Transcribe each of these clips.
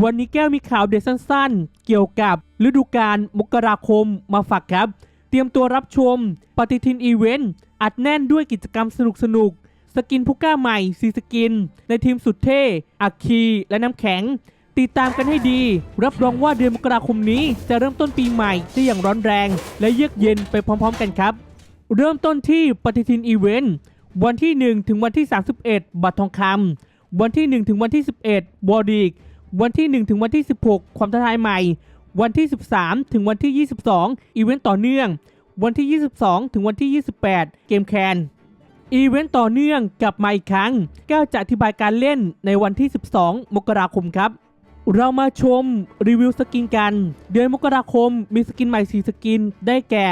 วันนี้แก้วมีข่าวเด็ดสั้นๆ เกี่ยวกับฤดูกาลมกราคมมาฝากครับ เตรียมตัวรับชมปฏิทินอีเวนต์อัดแน่นด้วยกิจกรรมสนุกๆสกินผู้กล้าใหม่ซีสกิน ในทีมสุดเท่อัคคีและน้ำแข็ง ติดตามกันให้ดี รับรองว่าเดือนมกราคมนี้จะเริ่มต้นปีใหม่ได้อย่างร้อนแรง และเยือกเย็นไปพร้อมๆ กันครับ เริ่มต้นที่ปฏิทินอีเวนต์วันที่ 1 ถึงวันที่ 31 บัตรทองคำวันที่ 1 ถึงวันที่ 11บอดีก วันที่ 1 ถึงวันที่ 16 ความท้าทายใหม่ วันที่ 13 ถึงวันที่ 22 อีเวนต์ต่อเนื่อง วันที่ 22 ถึงวันที่ 28 เกมแคนอีเวนต์ต่อเนื่องกลับมาอีกครั้งแก้วจะอธิบายการเล่นในวันที่ 12 มกราคมครับ เรามาชมรีวิวสกินกัน เดือนมกราคมมีสกินใหม่ 4 สกิน ได้แก่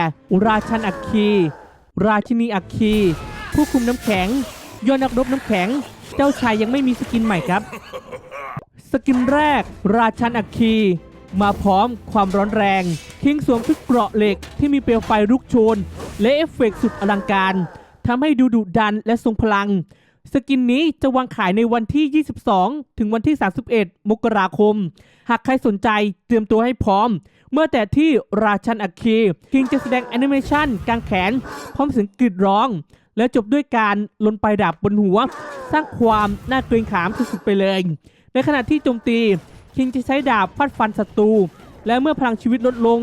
ราชันอัคคี ราชินีอัคคี ผู้คุมน้ำแข็งยอดนักรบน้ำแข็ง เจ้าชายยังไม่มีสกินใหม่ครับ สกินแรก ราชันอัคคี มาพร้อมความร้อนแรงคิงสวมชุดเกราะเหล็กที่มีเปลวไฟลุกโชน และเอฟเฟกต์สุดอลังการทำให้ดูดุดันและทรงพลัง สกินนี้จะวางขายในวันที่ 22 ถึงวันที่ 31 มกราคม หากใครสนใจเตรียมตัวให้พร้อม เมื่อแต่ที่ราชันอัคคีคิงจะแสดงแอนิเมชันกางแขน พร้อมเสียงกรีดร้อง และจบด้วยการลนไปดาบบนหัว สร้างความน่าเกรงขามสุดๆไปเลย ในขณะที่โจมตีคิงจะใช้ดาบฟาดฟันศัตรู และเมื่อพลังชีวิตลดลง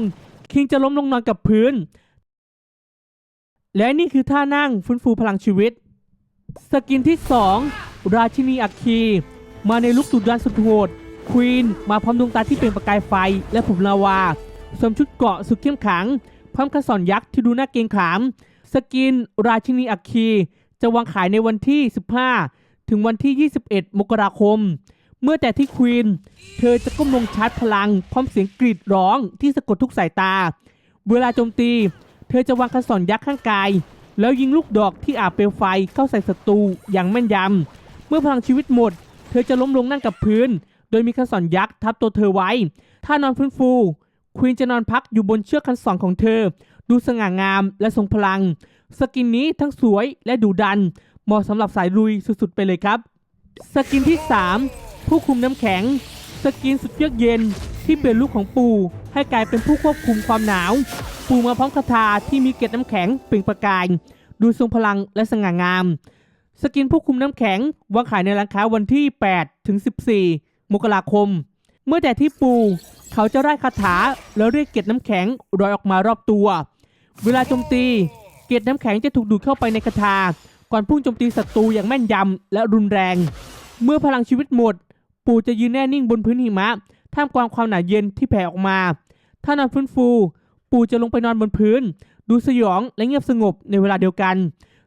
คิงจะล้มลงนอนกับพื้น และนี่คือท่านั่งฟื้นฟูพลังชีวิต สกินที่ 2 ราชินีอัคคี มาในลุคดุดันสุดโหดควีนมาพร้อมดวงตาที่เป็นประกายไฟและผมลาวาสวมชุดเกราะสุดเข้มขัง พร้อมกระสอนยักษ์ที่ดูน่าเกรงขาม สกิน ราชินีอัคคี จะวางขายในวันที่ 15 ถึงวันที่ 21 มกราคม เมื่อแต่ที่ควีนเธอจะก้มลงชาร์จพลัง พร้อมเสียงกรีดร้องที่สะกดทุกสายตา เวลาโจมตี เธอจะวางกระสอนยักษ์ข้างกาย แล้วยิงลูกดอกที่อาบเปลวไฟเข้าใส่ศัตรูอย่างแม่นยำ เมื่อพลังชีวิตหมด เธอจะล้มลงนั่งกับพื้น โดยมีคันศรยักษ์ทับตัวเธอไว้ ถ้านอนฟื้นฟู ควีนจะนอนพักอยู่บนเชือกคันศรของเธอ ดูสง่างามและทรงพลัง สกินนี้ทั้งสวยและดุดัน เหมาะสำหรับสายลุยสุดๆไปเลยครับ สกินที่ 3 ผู้คุมน้ำแข็ง สกินสุดเยือกเย็นที่เปลี่ยนลูกของปูให้กลายเป็นผู้ควบคุมความหนาว ปูมาพร้อมคาถาที่มีเกล็ดน้ำแข็งเปล่งประกาย ดูทรงพลังและสง่างาม สกินผู้คุมน้ำแข็งวางขายในร้านค้าวันที่ 8 ถึง 14 มกราคม เมื่อแต่ที่ปูเขาจะไล่คาถาแล้วเรียกเกล็ดน้ำแข็งลอยออกมารอบตัว เวลาโจมตี เกล็ดน้ำแข็งจะถูกดูดเข้าไปในคาถาก่อนพุ่งโจมตีศัตรูอย่างแม่นยำและรุนแรง เมื่อพลังชีวิตหมด ปู่จะยืนแน่นิ่งบนพื้นหิมะ ท่ามกลางความหนาวเย็นที่แผ่ออกมา ถ้านอนฟื้นฟู ปู่จะลงไปนอนบนพื้น ดูสยองและเงียบสงบในเวลาเดียวกัน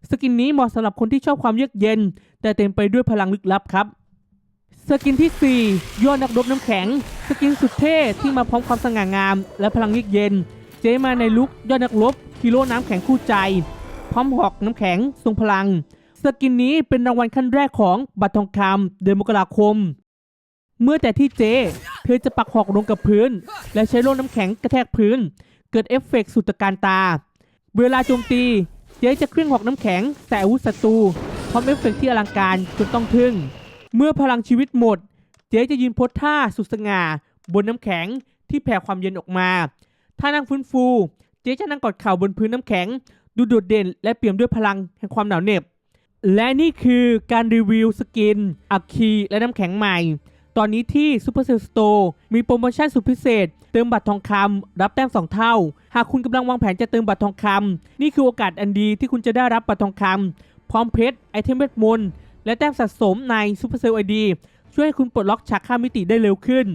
สกินนี้เหมาะสำหรับคนที่ชอบความเยือกเย็น แต่เต็มไปด้วยพลังลึกลับครับ สกินที่ 4 ยอดนักรบน้ำแข็ง สกินสุดเท่ที่มาพร้อมความสง่างาม และพลังเยือกเย็น เจมาในลุคยอดนักรบฮีโร่น้ำแข็งคู่ใจ พร้อมหอกน้ำแข็งทรงพลังสกินนี้เป็นรางวัลขั้นแรกของบัตรทองคำเดือนมกราคม เมื่อแต่ที่เจ เธอจะปักหอกลงกับพื้น และใช้โล่น้ำแข็งกระแทกพื้น เกิดเอฟเฟกต์สุดตะการตา เวลาโจมตี เจจะเคลื่อนหอกน้ำแข็งใส่อาวุธศัตรูพร้อมเอฟเฟกต์ที่อลังการจนต้องทึ่ง เมื่อพลังชีวิตหมด เจจะยืนโพสท่าสุดสง่า บนน้ำแข็งที่แผ่ความเย็นออกมา ถ้านั่งฟื้นฟู เจจะนั่งกอดเข่าบนพื้นน้ำแข็ง ดูโดดเด่น และเปี่ยมด้วยพลังแห่งความหนาวเหน็บ และนี่คือการรีวิวสกิน อัคคีและน้ำแข็งใหม่ ตอนนี้ที่ Super Cell Store มีโปรโมชั่นสุดพิเศษ เติมบัตรทองคำรับแต้ม 2 เท่า หากคุณกำลังวางแผนจะเติมบัตรทองคำนี่คือโอกาสอันดีที่คุณจะได้รับบัตรทองคำพร้อมเพชรไอเทมเวทมนต์และแต้มสะสมใน Super Cell ID ช่วยให้คุณปลดล็อกฉากข้ามมิติได้เร็วขึ้น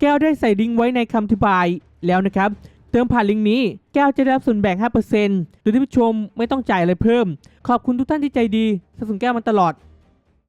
แก้วได้ใส่ลิงก์ไว้ในคำอธิบายแล้วนะครับ เติมผ่านลิงก์นี้แก้วจะได้รับส่วนแบ่ง 5%โดยที่ผู้ชมไม่ต้องจ่ายอะไรเพิ่ม ขอบคุณทุกท่านที่ใจดีสนับสนุนแก้วมันตลอด